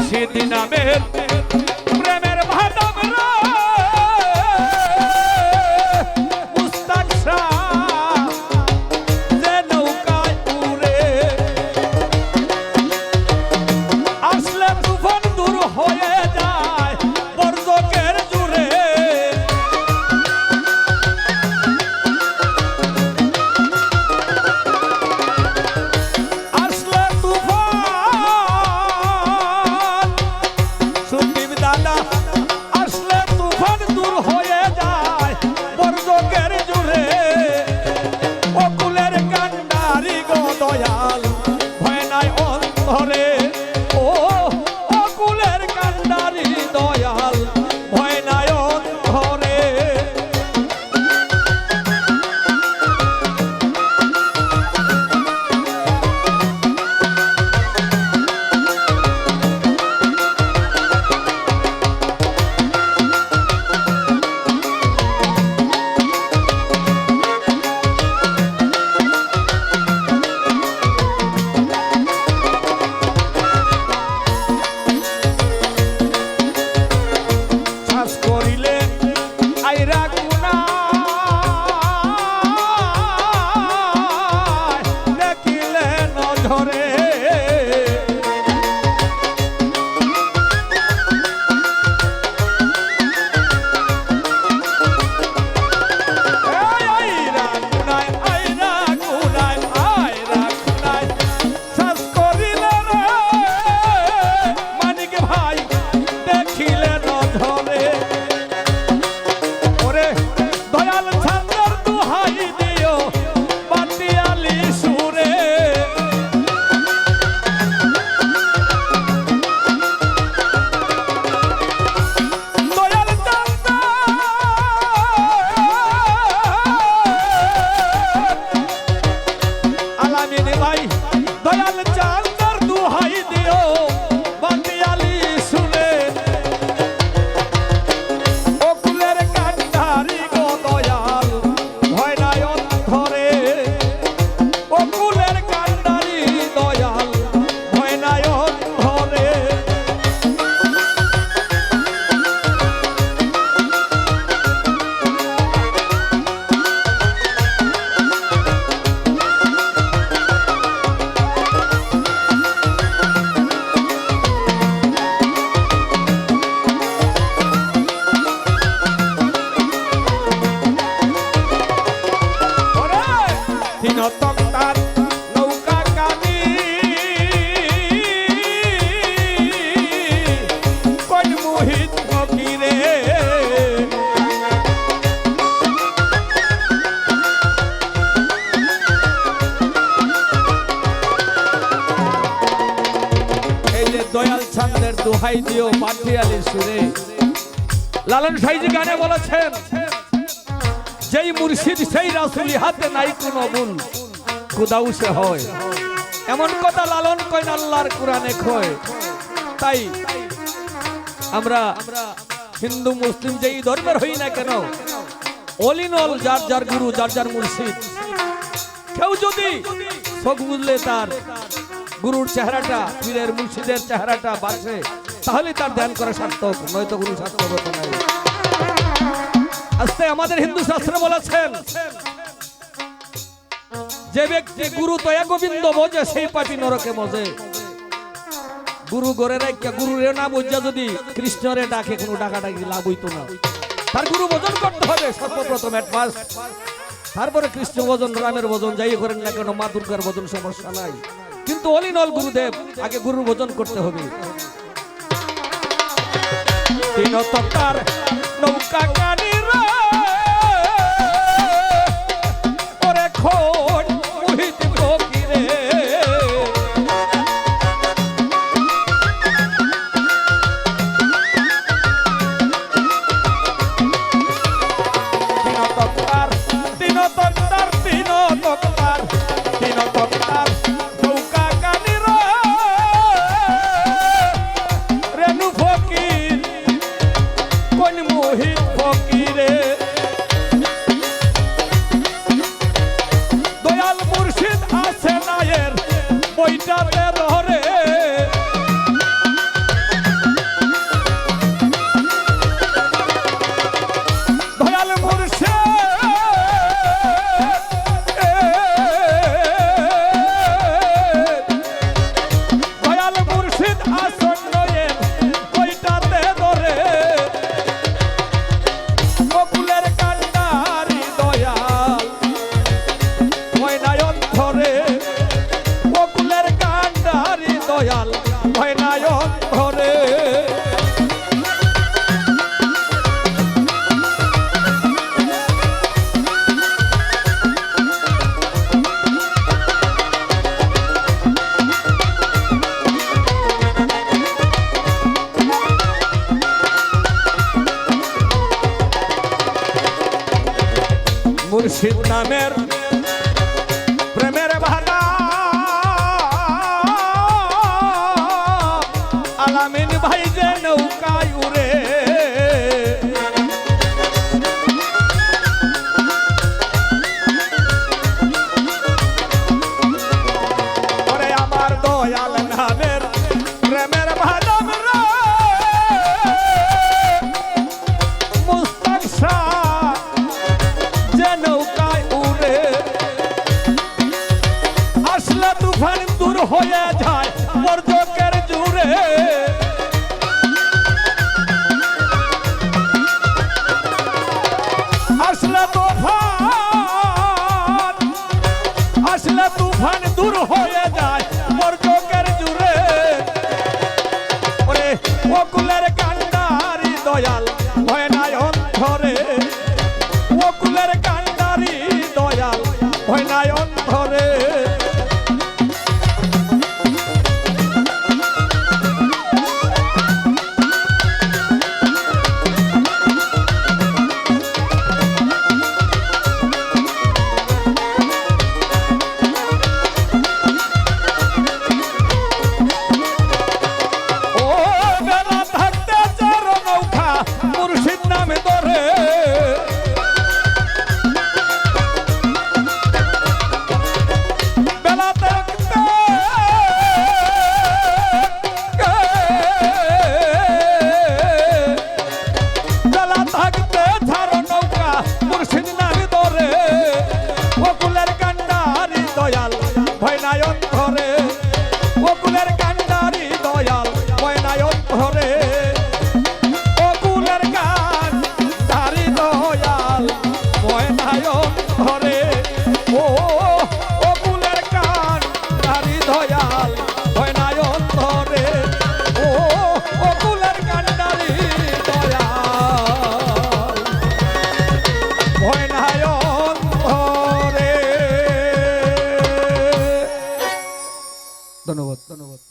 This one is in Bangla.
Sidina Mel. ছান্দের দিও পাটিয়ালির সুরে লালন সাইজি গানে বলেছেন, যেই মুর্শিদ সেই রাসুলি হাতে নাই কোনো ভুল খুদাউ সে হয়। এমন কথা লালন কইন, আল্লাহর কোরআনে কয়। তাই আমরা হিন্দু, মুসলিম যেই ধর্মের হই না কেন অলিনল যার যার গুরু, যার যার মুর্শিদ, কেউ যদি চোখ বুঝলে তার গুরুর চেহারাটা, পীরের মুর্শিদের চেহারাটা বাসে তাহলে তার ধ্যান করা সার্থক, নয়তো গুরু সার্থক হতো নাই আস্তে আমাদের হিন্দু শাস্ত্রে বলেছেন, যে ব্যক্তি গুরু তয়া গোবিন্দ বোঝে, সেই পাপি নরকে মজে গুরু গড়ে রাখা গুরুরে না বুঝা যদি কৃষ্ণরে ডাকে, কোনো ডাকা ডাকি লাভ হইতো না। তার গুরু ভোজন করতে হবে, সর্বপ্রথম অ্যাডভান্স তারপরে কৃষ্ণ ভোজন, রামের ভোজন, যাই করেন না কেন, মা দুর্গার ভোজন সমস্যা নাই। কিন্তু অলিনল গুরুদেব, আগে গুরুর ভোজন করতে হবে। তিন তক্তার নৌকা রে। ওরে খোঁজ মোহিত ফকিরে। তিন তক্তার তিন তক্তার অন্তরে মুর্শিদ নামের হয়ে Никонова.